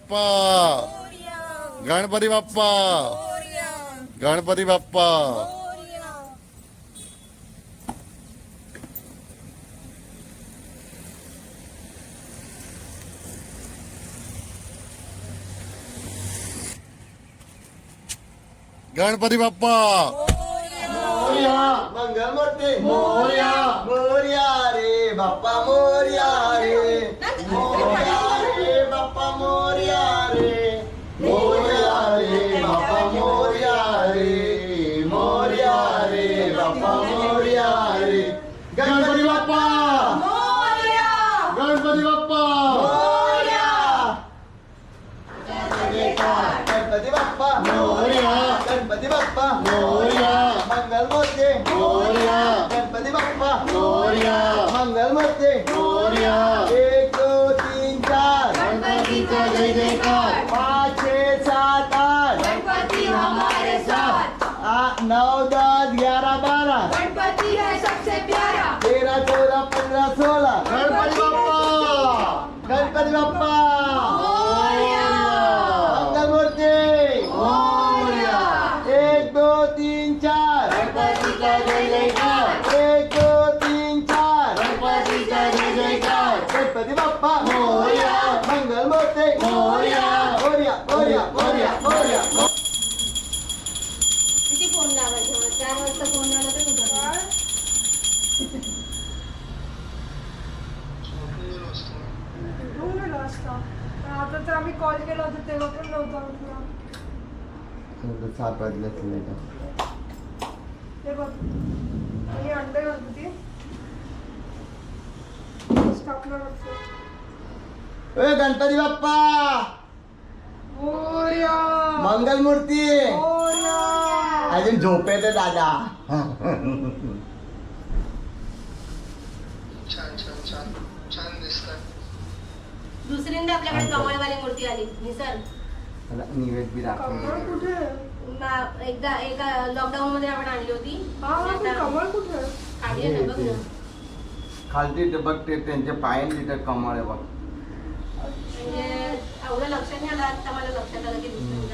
बाप्पा. गणपती बाप्पा. गणपती बाप्पा. गणपती बाप्पा. मोर्या मंगलमूर्ती. मोर्या मोर्या रे बाप्पा. मोर्या रे. बाप्पा मोर्या मंगलमूर्ती मोर्या गणपती बाप्पा मोर्या मंगलमूर्ती मोर्या एक दोन तीन चार गणपतीचा जय जयकार. पाच छे सात आठ गणपति हमारे साथ आ- नऊ दस ग्यारह बारह गणपति है सबसे प्यारा तेरह चौदह पंधरा सोळा गणपती बाप्पा गणपती बाप्पा सात वाजले वाटतं ए गणपती बाप्पा! मोरया! मंगलमूर्ती! मोरया! अजून झोपेत दादा. छान छान छान. छान दिसतात दुसऱ्यांदा आपल्याकडे कमळवाली मूर्ती आली. निसर निवेद बी कमळ कुठे? एकदा एका लॉकडाऊन मध्ये आपण आणली होती. कमळ कुठे आहे? काढली आहे ना, बघ ना. खालती ते बघ ते त्यांच्या पायान तिथे कमळ आहे बघ. म्हणजे एवढं लक्षात नाही आलं आता मला लक्षात आलं की बी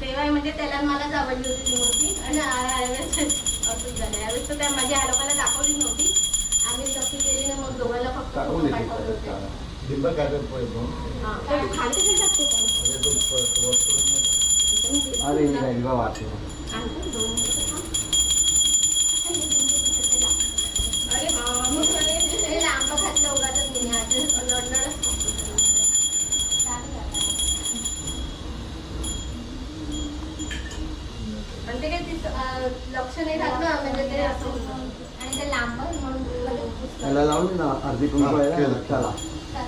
तेव्हा म्हणजे त्याला मलाच आवडली होती ती मूर्ती. आणि आ- यावेळेस असंच झालं. यावेळेस तर त्या माझ्या लोकांना दाखवलीच नव्हती. आम्ही नक्की केली ना मग दोघांना फक्त टाकून फोटो पाठवले होते. देते दिब्बा का तो कोई बोल। हाँ तो खाने के सकते हो? अरे तो वस्तु अरे ये दिब्बा आते हैं। अरे हाँ मग हे लांब खाल्लं उगाच दुनियाचं लढणार पण ते लक्ष नहीं राहत ना म्हणजे अर्धी कुंकू आहे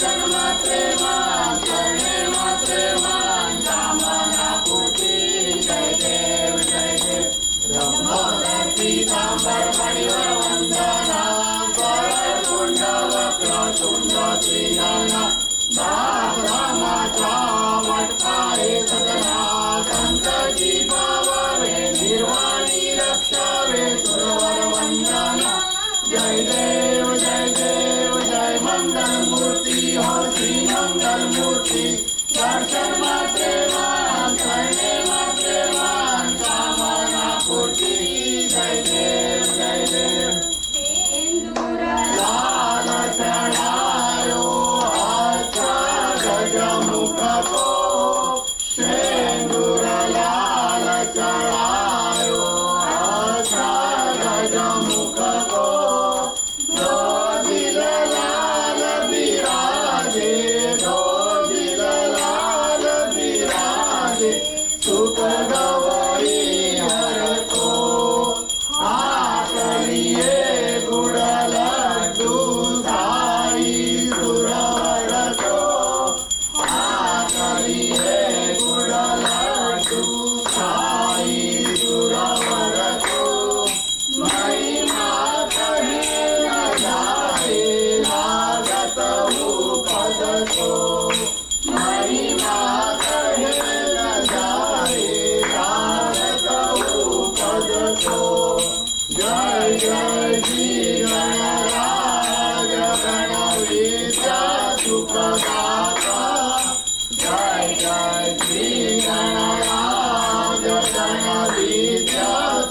जन्म Amen.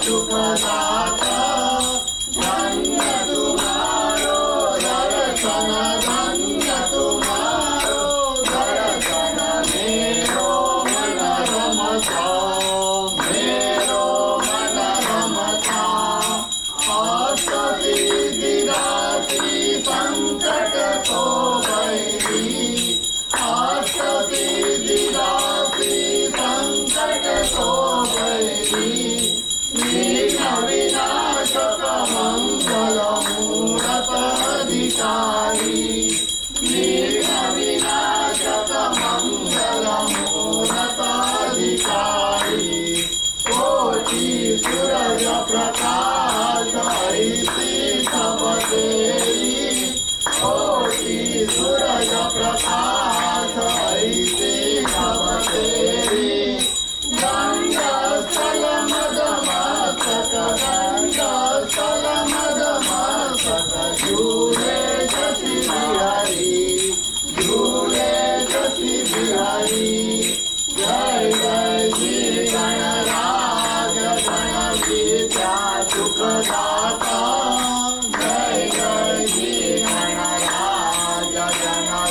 Superstar.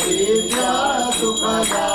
Sri Jaya Supada.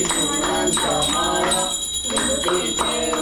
Santa Maria, Mater Dei,